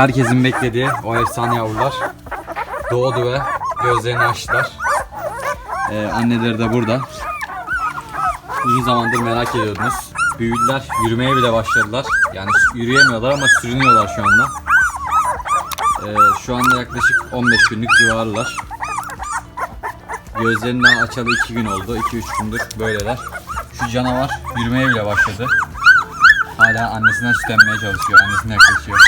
Herkesin beklediği o efsane yavrular doğdu ve gözlerini açtılar. Ee, anneleri de burada. Uzun zamandır merak ediyordunuz. Büyüdüler, yürümeye bile başladılar. Yani yürüyemiyorlar ama sürünüyorlar şu anda. Ee, şu anda yaklaşık 15 günlük civarılar. Gözlerinden açalı 2 gün oldu. 2-3 gündür böyleler. Şu canavar yürümeye bile başladı. Hala annesinden süt çalışıyor. Annesine yaklaşıyor.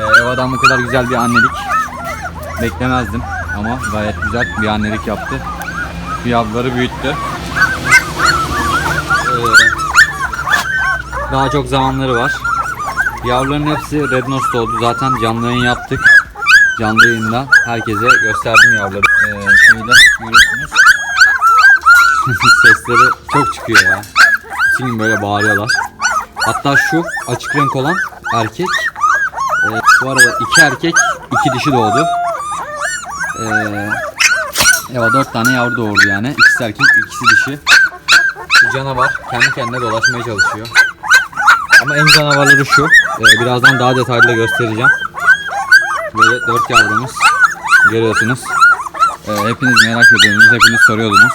Ee, Eva'dan bu kadar güzel bir annelik beklemezdim. Ama gayet güzel bir annelik yaptı. Yavruları büyüttü. Ee, daha çok zamanları var. Yavruların hepsi Red Nose oldu. Zaten canlı yayın yaptık. Canlı yayında herkese gösterdim yavruları. Ee, şöyle görüyorsunuz. Sesleri çok çıkıyor ya. Bütün böyle bağırıyorlar. Hatta şu açık renk olan erkek. E, bu arada iki erkek, iki dişi doğdu. Ee, Eva dört tane yavru doğurdu yani. İkisi erkek, ikisi dişi. Şu canavar kendi kendine dolaşmaya çalışıyor. Ama en canavarları şu. Ee, birazdan daha detaylı da göstereceğim. Böyle dört yavrumuz. Görüyorsunuz. Ee, hepiniz merak ediyordunuz. Hepiniz soruyordunuz.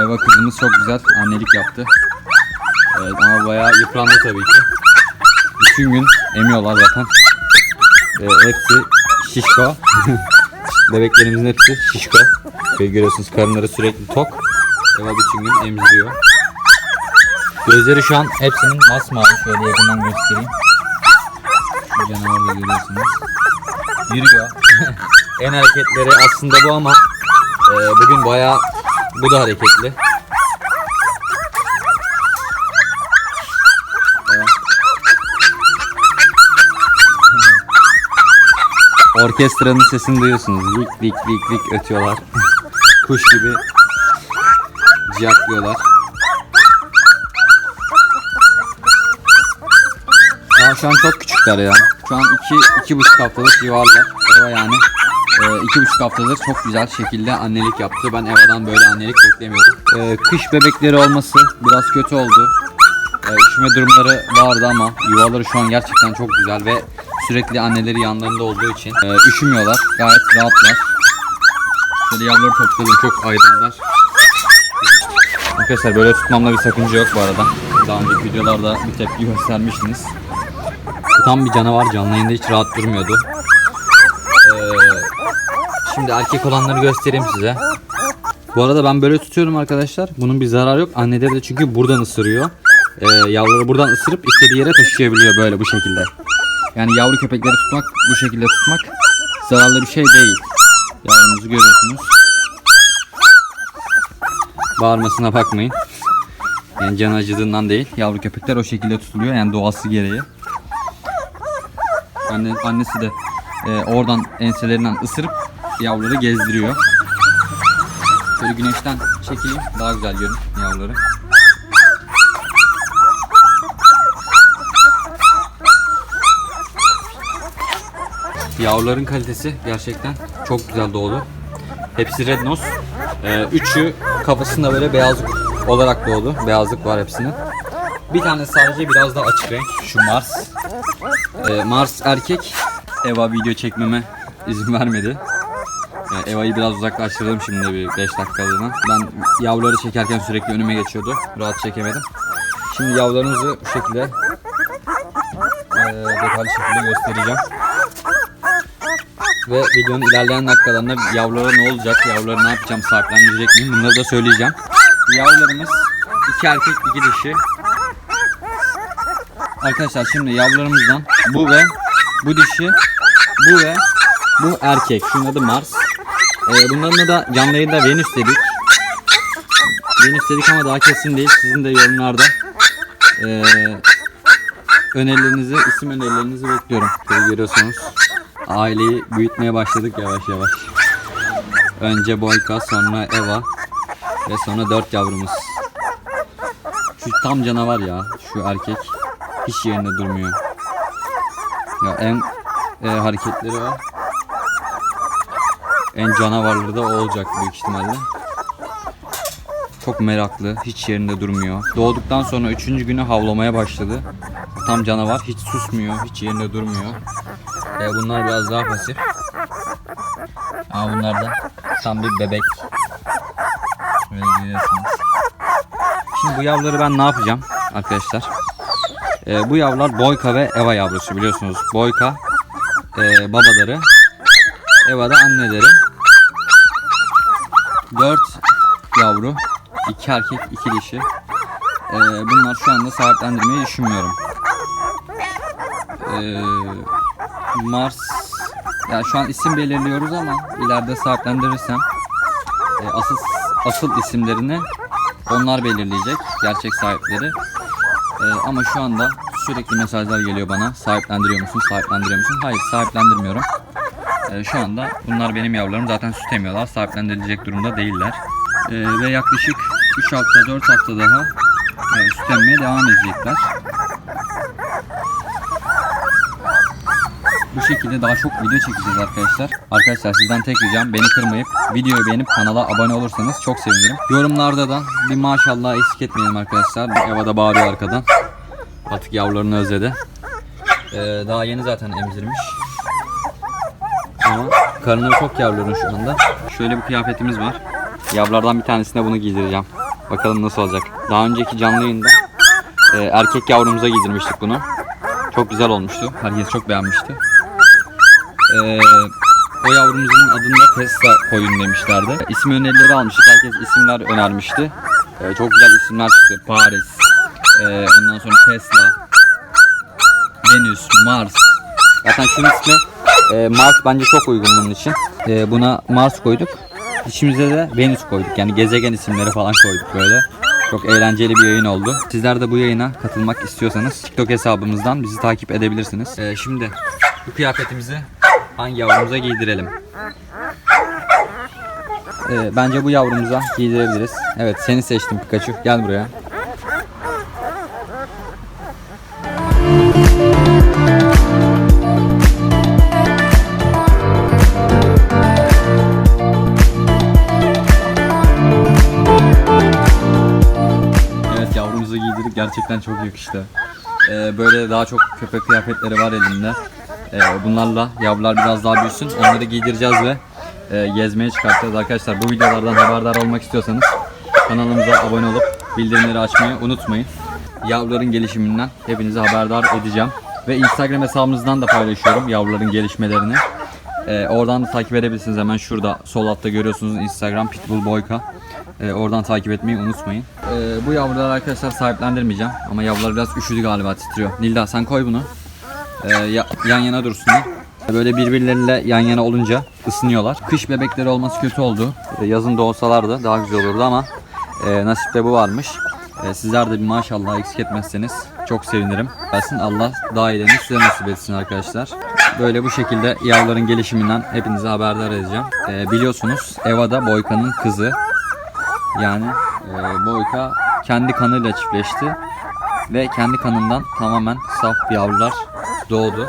Eva kızımız çok güzel annelik yaptı. Evet, ama bayağı yıprandı tabii ki. Bütün gün emiyorlar zaten. Ee, hepsi şişko. Bebeklerimizin hepsi şişko. Böyle görüyorsunuz karınları sürekli tok. Eva bütün gün emziriyor. Gözleri şu an hepsinin masmavi. Şöyle yakından göstereyim. Şu canavarı da görüyorsunuz. Yürüyor. en hareketleri aslında bu ama e, bugün bayağı bu da hareketli. Orkestranın sesini duyuyorsunuz. Vik vik vik vik ötüyorlar. Kuş gibi ciyaklıyorlar. Ya şu an çok küçükler ya. Şu an iki, iki buçuk haftalık civarlar. Eva yani e, iki buçuk haftadır çok güzel şekilde annelik yaptı. Ben Eva'dan böyle annelik beklemiyordum. E, kış bebekleri olması biraz kötü oldu. E, üşüme durumları vardı ama yuvaları şu an gerçekten çok güzel ve sürekli anneleri yanlarında olduğu için e, üşümüyorlar. Gayet rahatlar. Şöyle yavruları topladım çok ayrıldılar. Arkadaşlar böyle tutmamda bir sakınca yok bu arada. Daha önceki videolarda bir tepki göstermiştiniz. Tam bir canavar canlı hiç rahat durmuyordu. Ee, şimdi erkek olanları göstereyim size. Bu arada ben böyle tutuyorum arkadaşlar. Bunun bir zararı yok. Anneleri de çünkü buradan ısırıyor. Ee, yavruları buradan ısırıp istediği yere taşıyabiliyor böyle bu şekilde. Yani yavru köpekleri tutmak bu şekilde tutmak zararlı bir şey değil. Yavrumuzu görüyorsunuz. Bağırmasına bakmayın. Yani can acıdığından değil. Yavru köpekler o şekilde tutuluyor. Yani doğası gereği. Anne, annesi de e, oradan enselerinden ısırıp yavruları gezdiriyor. Şöyle güneşten çekeyim. Daha güzel görün yavruları. Yavruların kalitesi gerçekten çok güzel doğdu. Hepsi red nose. Ee, üçü kafasında böyle beyazlık olarak doğdu. Beyazlık var hepsinin. Bir tane sadece biraz daha açık renk. Şu Mars. Ee, Mars erkek. Eva video çekmeme izin vermedi. Ee, Eva'yı biraz uzaklaştırdım şimdi bir 5 dakikalığına. Ben yavruları çekerken sürekli önüme geçiyordu. Rahat çekemedim. Şimdi yavrularımızı bu şekilde e, detaylı şekilde göstereceğim. Ve videonun ilerleyen dakikalarında yavrulara ne olacak, yavruları ne yapacağım, sahiplendirecek miyim bunları da söyleyeceğim. Yavrularımız iki erkek iki dişi. Arkadaşlar şimdi yavrularımızdan bu ve bu dişi, bu ve bu erkek. Şunun adı Mars. Ee, bunların da canlı yayında Venüs dedik. Venüs dedik ama daha kesin değil. Sizin de yorumlarda ee, önerilerinizi, isim önerilerinizi bekliyorum. Tabii görüyorsunuz aileyi büyütmeye başladık yavaş yavaş. Önce Boyka, sonra Eva ve sonra dört yavrumuz. Şu tam canavar ya, şu erkek hiç yerinde durmuyor. Ya en e, hareketleri var. En canavarları da olacak büyük ihtimalle. çok meraklı, hiç yerinde durmuyor. Doğduktan sonra üçüncü günü havlamaya başladı. Tam canavar, hiç susmuyor, hiç yerinde durmuyor. E, bunlar biraz daha pasif. Ama bunlar da tam bir bebek. Böyle görüyorsunuz. Şimdi bu yavruları ben ne yapacağım arkadaşlar? E, bu yavrular Boyka ve Eva yavrusu biliyorsunuz. Boyka e, babaları, Eva da anneleri. 4 yavru, 2 erkek, 2 dişi. E, bunlar şu anda sahiplendirmeyi düşünmüyorum. E, Mars, ya şu an isim belirliyoruz ama ileride sahiplendirirsem e, asıl asıl isimlerini onlar belirleyecek gerçek sahipleri. E, ama şu anda sürekli mesajlar geliyor bana. Sahiplendiriyor musun? Sahiplendiriyor musun? Hayır, sahiplendirmiyorum. E, şu anda bunlar benim yavrularım. Zaten süt emiyorlar. Sahiplendirilecek durumda değiller. E, ve yaklaşık 3 hafta 4 hafta daha e, süt emmeye devam edecekler. Bu şekilde daha çok video çekeceğiz arkadaşlar. Arkadaşlar sizden tek ricam beni kırmayıp videoyu beğenip kanala abone olursanız çok sevinirim. Yorumlarda da bir maşallah eksik etmeyelim arkadaşlar. Eva da bağırıyor arkadan. Artık yavrularını özledi. Ee, daha yeni zaten emzirmiş. Ama karnı çok yavruların şu anda. Şöyle bir kıyafetimiz var. Yavrulardan bir tanesine bunu giydireceğim. Bakalım nasıl olacak. Daha önceki canlı yayında e, erkek yavrumuza giydirmiştik bunu. Çok güzel olmuştu. Herkes çok beğenmişti. Ee, o yavrumuzun adını da Tesla koyun demişlerdi. İsim önerileri almıştık. Herkes isimler önermişti. Ee, çok güzel isimler çıktı. Paris, ee, ondan sonra Tesla, Venüs, Mars. Zaten şunun ismi e, Mars bence çok uygun bunun için. E, buna Mars koyduk. İçimize de Venüs koyduk. Yani gezegen isimleri falan koyduk böyle. Çok eğlenceli bir yayın oldu. Sizler de bu yayına katılmak istiyorsanız TikTok hesabımızdan bizi takip edebilirsiniz. E, şimdi bu kıyafetimizi hangi yavrumuza giydirelim? E, bence bu yavrumuza giydirebiliriz. Evet seni seçtim Pikachu. Gel buraya. Evet yavrumuzu giydirdik gerçekten çok yakıştı. Ee, böyle daha çok köpek kıyafetleri var elimde. Ee, bunlarla yavrular biraz daha büyüsün. Onları giydireceğiz ve e, gezmeye çıkartacağız. Arkadaşlar bu videolardan haberdar olmak istiyorsanız kanalımıza abone olup bildirimleri açmayı unutmayın. Yavruların gelişiminden hepinizi haberdar edeceğim. Ve Instagram hesabımızdan da paylaşıyorum yavruların gelişmelerini. Ee, oradan da takip edebilirsiniz. Hemen şurada sol altta görüyorsunuz Instagram Pitbull Boyka. Ee, oradan takip etmeyi unutmayın. Ee, bu yavruları arkadaşlar sahiplendirmeyeceğim. Ama yavrular biraz üşüdü galiba titriyor. Nilda sen koy bunu. Ya- yan yana dursunlar. Böyle birbirleriyle yan yana olunca ısınıyorlar. Kış bebekleri olması kötü oldu. Ee, yazın doğsalardı daha güzel olurdu ama e, nasipte bu varmış. Ee, sizler de bir maşallah eksik etmezseniz çok sevinirim. Gelsin Allah daha iyilerini size nasip etsin arkadaşlar. Böyle bu şekilde yavruların gelişiminden hepinize haberdar edeceğim. Ee, biliyorsunuz Eva da Boyka'nın kızı. Yani e, Boyka kendi kanıyla çiftleşti ve kendi kanından tamamen saf yavrular doğdu.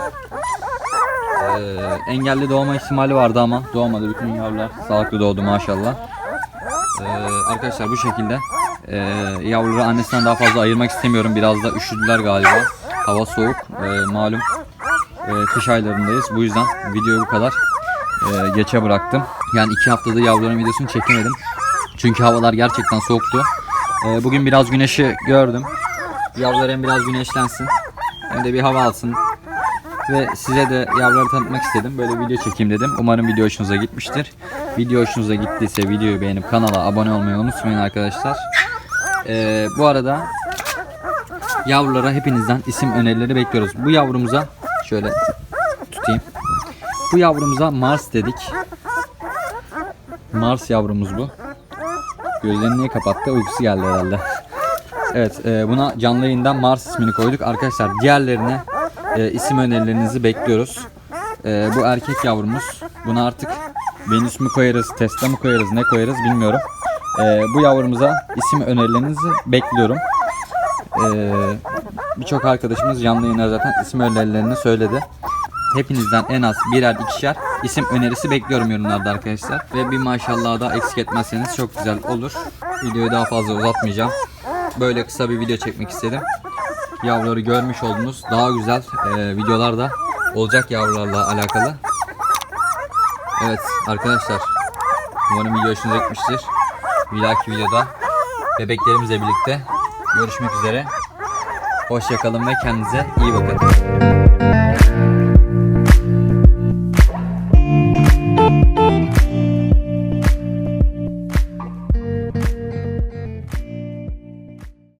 Ee, engelli doğma ihtimali vardı ama doğmadı. Bütün yavrular sağlıklı doğdu maşallah. Ee, arkadaşlar bu şekilde e, yavruları annesinden daha fazla ayırmak istemiyorum. Biraz da üşüdüler galiba. Hava soğuk. E, malum e, kış aylarındayız. Bu yüzden videoyu bu kadar e, geçe bıraktım. Yani iki haftada yavruların videosunu çekemedim. Çünkü havalar gerçekten soğuktu. E, bugün biraz güneşi gördüm. Yavrular biraz güneşlensin hem de bir hava alsın. Ve size de yavruları tanıtmak istedim. Böyle video çekeyim dedim. Umarım video hoşunuza gitmiştir. Video hoşunuza gittiyse videoyu beğenip kanala abone olmayı unutmayın arkadaşlar. E, bu arada yavrulara hepinizden isim önerileri bekliyoruz. Bu yavrumuza şöyle tutayım. Bu yavrumuza Mars dedik. Mars yavrumuz bu. Gözlerini niye kapattı? Uykusu geldi herhalde. Evet e, buna canlı yayından Mars ismini koyduk. Arkadaşlar diğerlerine e, isim önerilerinizi bekliyoruz. E, bu erkek yavrumuz. Buna artık Venüs mü koyarız, Tesla mı koyarız, ne koyarız bilmiyorum. E, bu yavrumuza isim önerilerinizi bekliyorum. E, Birçok arkadaşımız canlı yayına zaten isim önerilerini söyledi. hepinizden en az birer ikişer isim önerisi bekliyorum yorumlarda arkadaşlar. Ve bir maşallah da eksik etmezseniz çok güzel olur. Videoyu daha fazla uzatmayacağım. Böyle kısa bir video çekmek istedim. Yavruları görmüş oldunuz. Daha güzel e, videolar da olacak yavrularla alakalı. Evet arkadaşlar umarım video hoşunuza gitmiştir. Bir dahaki videoda bebeklerimizle birlikte görüşmek üzere. Hoşçakalın ve kendinize iyi bakın.